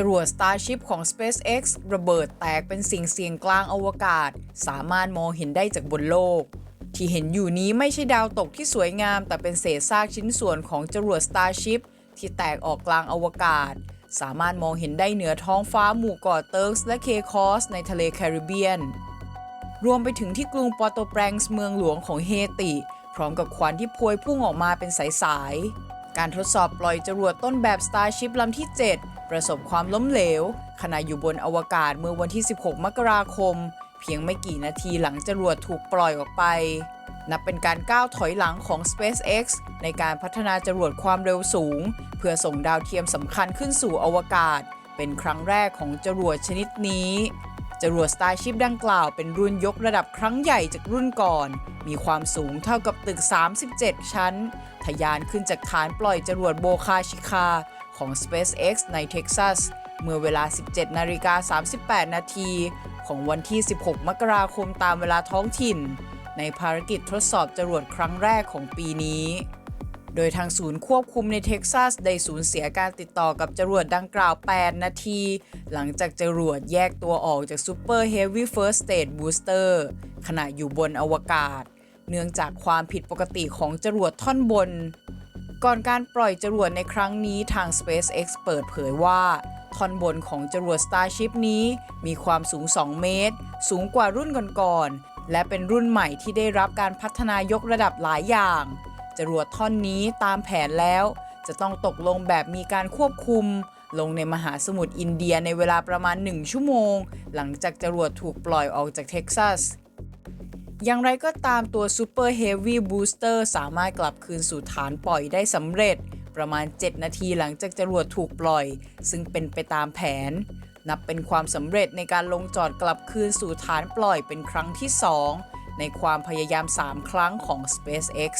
จรวด Starship ของ SpaceX ระเบิดแตกเป็นสิ่งเสียงกลางอวกาศ สามารถมองเห็นได้จากบนโลก ที่เห็นอยู่นี้ไม่ใช่ดาวตกที่สวยงาม แต่เป็นเศษซากชิ้นส่วนของจรวด Starship ที่แตกออกกลางอวกาศ สามารถมองเห็นได้เหนือท้องฟ้าหมู่เกาะเติร์กส์และเคคอสในทะเลแคริบเบียน รวมไปถึงที่กรุงปอร์โตแปรงส์เมืองหลวงของเฮติ พร้อมกับควันที่พวยพุ่งออกมาเป็นสายๆการทดสอบปล่อยจรวดต้นแบบ Starship ลำที่ 7 ประสบความล้มเหลว ขณะอยู่บนอวกาศเมื่อวันที่ 16 มกราคม เพียงไม่กี่นาทีหลังจรวดถูกปล่อยออกไป นับเป็นการก้าวถอยหลังของ SpaceX ในการพัฒนาจรวดความเร็วสูง เพื่อส่งดาวเทียมสำคัญขึ้นสู่อวกาศ เป็นครั้งแรกของจรวดชนิดนี้จรวด Starship ดังกล่าวเป็นรุ่นยกระดับครั้งใหญ่จากรุ่นก่อน มีความสูงเท่ากับตึก 37 ชั้น ทะยานขึ้นจากฐานปล่อยจรวดโบคาชิคา ของ SpaceX ในเท็กซัส เมื่อเวลา 17นาฬิกา38 นาที ของวันที่ 16 มกราคมตามเวลาท้องถิ่น ในภารกิจทดสอบจรวดครั้งแรกของปีนี้ โดยทางศูนย์ควบคุมในเท็กซัส ได้สูญเสียการติดต่อกับจรวดดังกล่าว 8 นาที หลังจากจรวดแยกตัวออกจาก Super Heavy First Stage Booster ขณะอยู่บนอวกาศ เนื่องจากความผิดปกติของจรวดท่อนบน ก่อนการปล่อยจรวดในครั้งนี้ทาง SpaceX เปิดเผยว่าท่อนบนของจรวด Starship นี้มีความสูง 2 เมตร สูงกว่ารุ่นก่อนๆ และเป็นรุ่นใหม่ที่ได้รับการพัฒนายกระดับหลายอย่าง จรวดท่อนนี้ตามแผนแล้ว จะต้องตกลงแบบมีการควบคุม ลงในมหาสมุทรอินเดียในเวลาประมาณ 1 ชั่วโมง หลังจากจรวดถูกปล่อยออกจากเท็กซัส อย่างไรก็ตามตัว Super Heavy Booster สามารถกลับคืนสู่ฐานปล่อยได้สำเร็จ ประมาณ 7 นาทีหลังจากจรวดถูกปล่อย ซึ่งเป็นไปตามแผน นับเป็นความสำเร็จในการลงจอดกลับคืนสู่ฐานปล่อยเป็นครั้งที่ 2 ในความพยายาม 3 ครั้งของ SpaceX